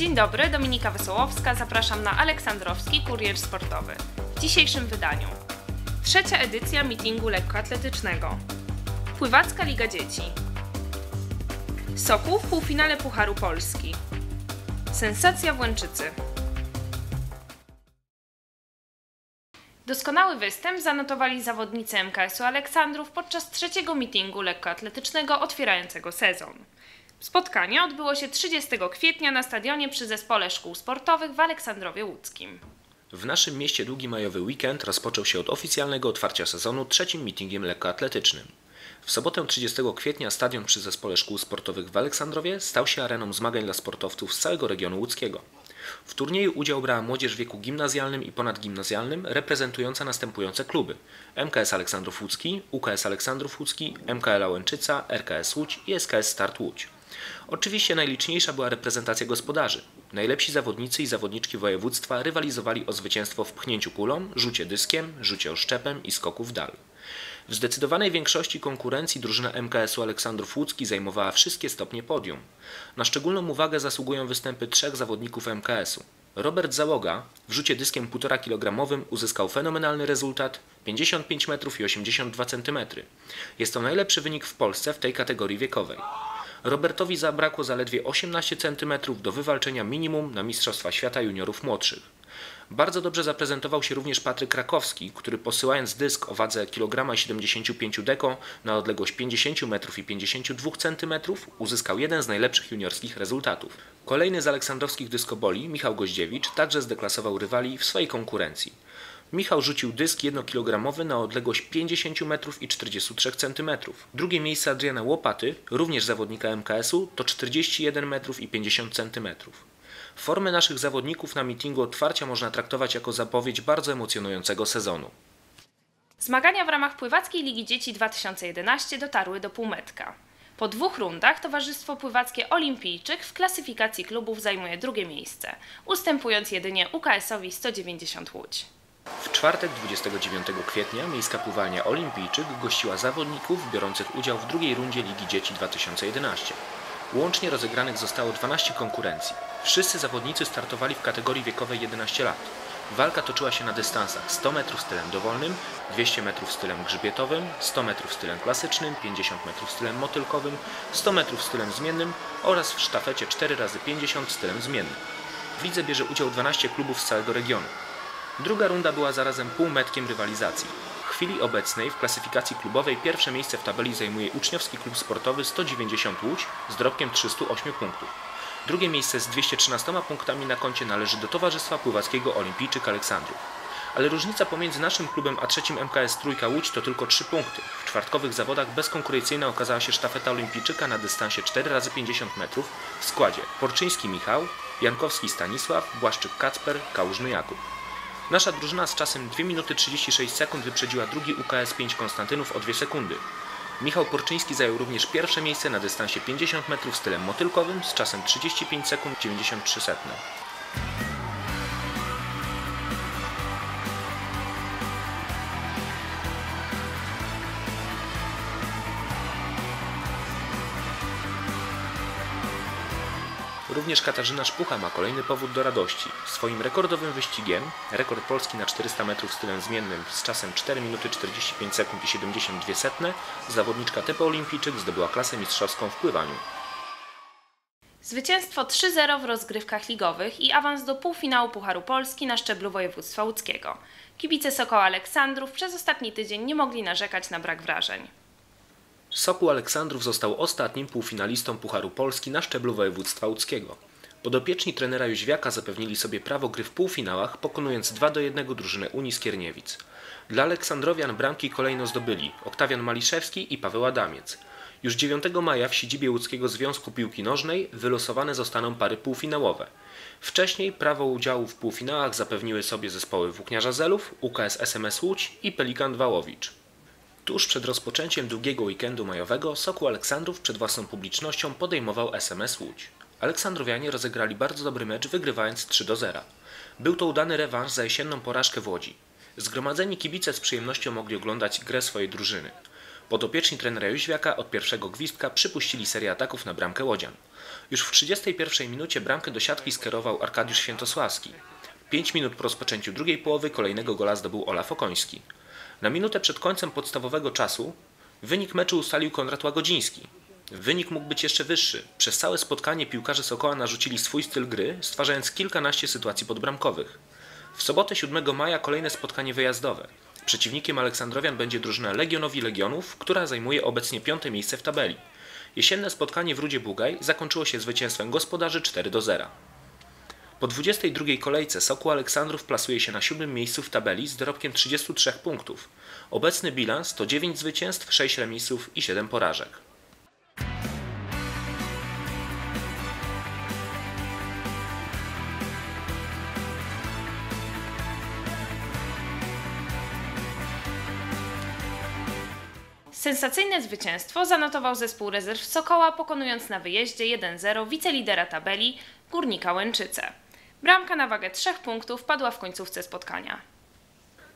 Dzień dobry, Dominika Wesołowska. Zapraszam na Aleksandrowski Kurier Sportowy. W dzisiejszym wydaniu trzecia edycja meetingu lekkoatletycznego, Pływacka Liga Dzieci, Sokół w półfinale Pucharu Polski, Sensacja w Łęczycy. Doskonały występ zanotowali zawodnicy MKS-u Aleksandrów podczas trzeciego meetingu lekkoatletycznego otwierającego sezon. Spotkanie odbyło się 30 kwietnia na stadionie przy Zespole Szkół Sportowych w Aleksandrowie Łódzkim. W naszym mieście długi majowy weekend rozpoczął się od oficjalnego otwarcia sezonu trzecim meetingiem lekkoatletycznym. W sobotę 30 kwietnia stadion przy Zespole Szkół Sportowych w Aleksandrowie stał się areną zmagań dla sportowców z całego regionu łódzkiego. W turnieju udział brała młodzież w wieku gimnazjalnym i ponadgimnazjalnym reprezentująca następujące kluby MKS Aleksandrów Łódzki, UKS Aleksandrów Łódzki, MKL Łęczyca, RKS Łódź i SKS Start Łódź. Oczywiście najliczniejsza była reprezentacja gospodarzy. Najlepsi zawodnicy i zawodniczki województwa rywalizowali o zwycięstwo w pchnięciu kulą, rzucie dyskiem, rzucie oszczepem i skoku w dal. W zdecydowanej większości konkurencji drużyna MKS-u Aleksandrów Łódzki zajmowała wszystkie stopnie podium. Na szczególną uwagę zasługują występy trzech zawodników MKS-u. Robert Załoga w rzucie dyskiem 1,5 kg uzyskał fenomenalny rezultat 55 metrów i 82 cm. Jest to najlepszy wynik w Polsce w tej kategorii wiekowej. Robertowi zabrakło zaledwie 18 cm do wywalczenia minimum na Mistrzostwa Świata Juniorów Młodszych. Bardzo dobrze zaprezentował się również Patryk Krakowski, który posyłając dysk o wadze 1,75 kg deko na odległość 50 metrów i 52 cm uzyskał jeden z najlepszych juniorskich rezultatów. Kolejny z aleksandrowskich dyskoboli, Michał Goździewicz, także zdeklasował rywali w swojej konkurencji. Michał rzucił dysk 1-kilogramowy na odległość 50 metrów i 43 cm. Drugie miejsce Adriana Łopaty, również zawodnika MKS-u, to 41 metrów i 50 cm. Formę naszych zawodników na mitingu otwarcia można traktować jako zapowiedź bardzo emocjonującego sezonu. Zmagania w ramach Pływackiej Ligi Dzieci 2011 dotarły do półmetka. Po dwóch rundach Towarzystwo Pływackie Olimpijczyk w klasyfikacji klubów zajmuje drugie miejsce, ustępując jedynie UKS-owi 190 Łódź. W czwartek 29 kwietnia Miejska Pływalnia Olimpijczyk gościła zawodników biorących udział w drugiej rundzie Ligi Dzieci 2011. Łącznie rozegranych zostało 12 konkurencji. Wszyscy zawodnicy startowali w kategorii wiekowej 11 lat. Walka toczyła się na dystansach 100 metrów stylem dowolnym, 200 metrów stylem grzbietowym, 100 metrów stylem klasycznym, 50 metrów stylem motylkowym, 100 metrów stylem zmiennym oraz w sztafecie 4x50 stylem zmiennym. W lidze bierze udział 12 klubów z całego regionu. Druga runda była zarazem półmetkiem rywalizacji. W chwili obecnej w klasyfikacji klubowej pierwsze miejsce w tabeli zajmuje uczniowski klub sportowy 190 Łódź z dorobkiem 308 punktów. Drugie miejsce z 213 punktami na koncie należy do Towarzystwa Pływackiego Olimpijczyk Aleksandrów. Ale różnica pomiędzy naszym klubem a trzecim MKS Trójka Łódź to tylko 3 punkty. W czwartkowych zawodach bezkonkurencyjna okazała się sztafeta olimpijczyka na dystansie 4x50 metrów w składzie Porczyński Michał, Jankowski Stanisław, Błaszczyk Kacper, Kałużny Jakub. Nasza drużyna z czasem 2 minuty 36 sekund wyprzedziła drugi UKS 5 Konstantynów o 2 sekundy. Michał Porczyński zajął również pierwsze miejsce na dystansie 50 metrów stylem motylkowym z czasem 35 sekund 93 setne. Również Katarzyna Szpucha ma kolejny powód do radości. Swoim rekordowym wyścigiem, rekord Polski na 400 metrów stylem zmiennym z czasem 4 minuty 45 sekund i 72 setne, zawodniczka typu olimpijczyk zdobyła klasę mistrzowską w pływaniu. Zwycięstwo 3-0 w rozgrywkach ligowych i awans do półfinału Pucharu Polski na szczeblu województwa łódzkiego. Kibice Sokoła Aleksandrów przez ostatni tydzień nie mogli narzekać na brak wrażeń. Sokół Aleksandrów został ostatnim półfinalistą Pucharu Polski na szczeblu województwa łódzkiego. Podopieczni trenera Jóźwiaka zapewnili sobie prawo gry w półfinałach, pokonując 2 do 1 drużynę Unii Skierniewic. Dla Aleksandrowian bramki kolejno zdobyli Oktawian Maliszewski i Paweł Adamiec. Już 9 maja w siedzibie Łódzkiego Związku Piłki Nożnej wylosowane zostaną pary półfinałowe. Wcześniej prawo udziału w półfinałach zapewniły sobie zespoły Włókniarza Zelów, UKS SMS Łódź i Pelikan Wałowicz. Tuż przed rozpoczęciem długiego weekendu majowego Sokół Aleksandrów przed własną publicznością podejmował SMS Łódź. Aleksandrowianie rozegrali bardzo dobry mecz, wygrywając 3 do 0. Był to udany rewanż za jesienną porażkę w Łodzi. Zgromadzeni kibice z przyjemnością mogli oglądać grę swojej drużyny. Podopieczni trenera Jóźwiaka od pierwszego gwizdka przypuścili serię ataków na bramkę Łodzian. Już w 31 minucie bramkę do siatki skierował Arkadiusz Świętosławski. 5 minut po rozpoczęciu drugiej połowy kolejnego gola zdobył Olaf Okoński. Na minutę przed końcem podstawowego czasu wynik meczu ustalił Konrad Łagodziński. Wynik mógł być jeszcze wyższy. Przez całe spotkanie piłkarze Sokoła narzucili swój styl gry, stwarzając kilkanaście sytuacji podbramkowych. W sobotę 7 maja kolejne spotkanie wyjazdowe. Przeciwnikiem Aleksandrowian będzie drużyna Legionowi Legionów, która zajmuje obecnie piąte miejsce w tabeli. Jesienne spotkanie w Rudzie Bugaj zakończyło się zwycięstwem gospodarzy 4 do 0. Po 22 kolejce Sokół Aleksandrów plasuje się na siódmym miejscu w tabeli z dorobkiem 33 punktów. Obecny bilans to 9 zwycięstw, 6 remisów i 7 porażek. Sensacyjne zwycięstwo zanotował zespół rezerw Sokoła, pokonując na wyjeździe 1-0 wicelidera tabeli Górnika Łęczyce. Bramka na wagę trzech punktów padła w końcówce spotkania.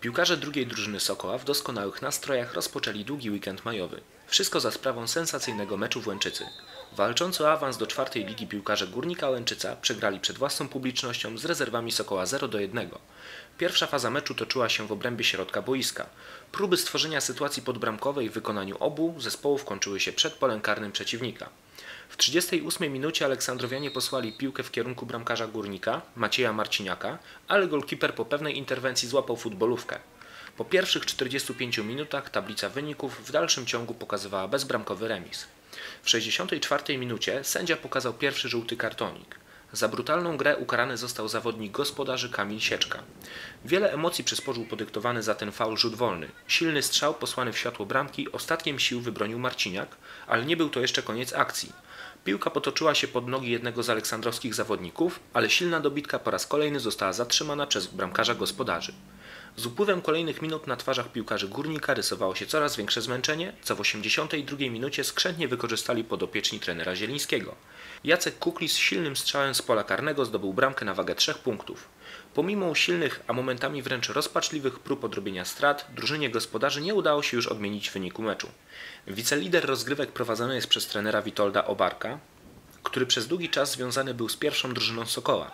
Piłkarze drugiej drużyny Sokoła w doskonałych nastrojach rozpoczęli długi weekend majowy. Wszystko za sprawą sensacyjnego meczu w Łęczycy. Walczący o awans do czwartej ligi piłkarze Górnika Łęczyca przegrali przed własną publicznością z rezerwami Sokoła 0 do 1. Pierwsza faza meczu toczyła się w obrębie środka boiska. Próby stworzenia sytuacji podbramkowej w wykonaniu obu zespołów kończyły się przed polem karnym przeciwnika. W 38 minucie Aleksandrowianie posłali piłkę w kierunku bramkarza Górnika, Macieja Marciniaka, ale golkiper po pewnej interwencji złapał futbolówkę. Po pierwszych 45 minutach tablica wyników w dalszym ciągu pokazywała bezbramkowy remis. W 64 minucie sędzia pokazał pierwszy żółty kartonik. Za brutalną grę ukarany został zawodnik gospodarzy Kamil Sieczka. Wiele emocji przysporzył podyktowany za ten faul rzut wolny. Silny strzał posłany w światło bramki ostatkiem sił wybronił Marciniak, ale nie był to jeszcze koniec akcji. Piłka potoczyła się pod nogi jednego z aleksandrowskich zawodników, ale silna dobitka po raz kolejny została zatrzymana przez bramkarza gospodarzy. Z upływem kolejnych minut na twarzach piłkarzy Górnika rysowało się coraz większe zmęczenie, co w 82 minucie skrzętnie wykorzystali podopieczni trenera Zielińskiego. Jacek Kukli z silnym strzałem z pola karnego zdobył bramkę na wagę trzech punktów. Pomimo usilnych, a momentami wręcz rozpaczliwych prób odrobienia strat, drużynie gospodarzy nie udało się już odmienić wyniku meczu. Wicelider rozgrywek prowadzony jest przez trenera Witolda Obarka, który przez długi czas związany był z pierwszą drużyną Sokoła.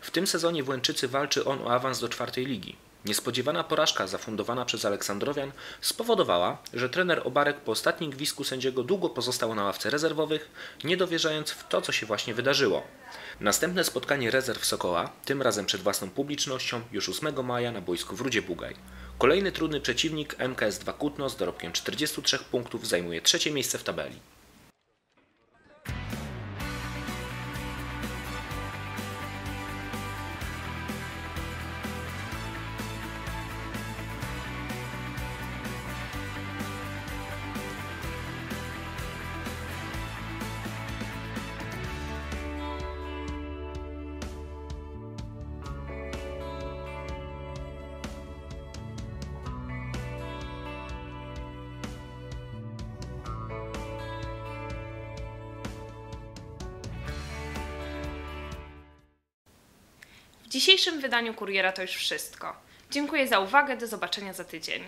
W tym sezonie w Łęczycy walczy on o awans do czwartej ligi. Niespodziewana porażka zafundowana przez Aleksandrowian spowodowała, że trener Obarek po ostatnim gwizdku sędziego długo pozostał na ławce rezerwowych, nie dowierzając w to, co się właśnie wydarzyło. Następne spotkanie rezerw Sokoła, tym razem przed własną publicznością, już 8 maja na boisku w Rudzie Bugaj. Kolejny trudny przeciwnik MKS2 Kutno z dorobkiem 43 punktów zajmuje trzecie miejsce w tabeli. W dzisiejszym wydaniu Kuriera to już wszystko. Dziękuję za uwagę, do zobaczenia za tydzień.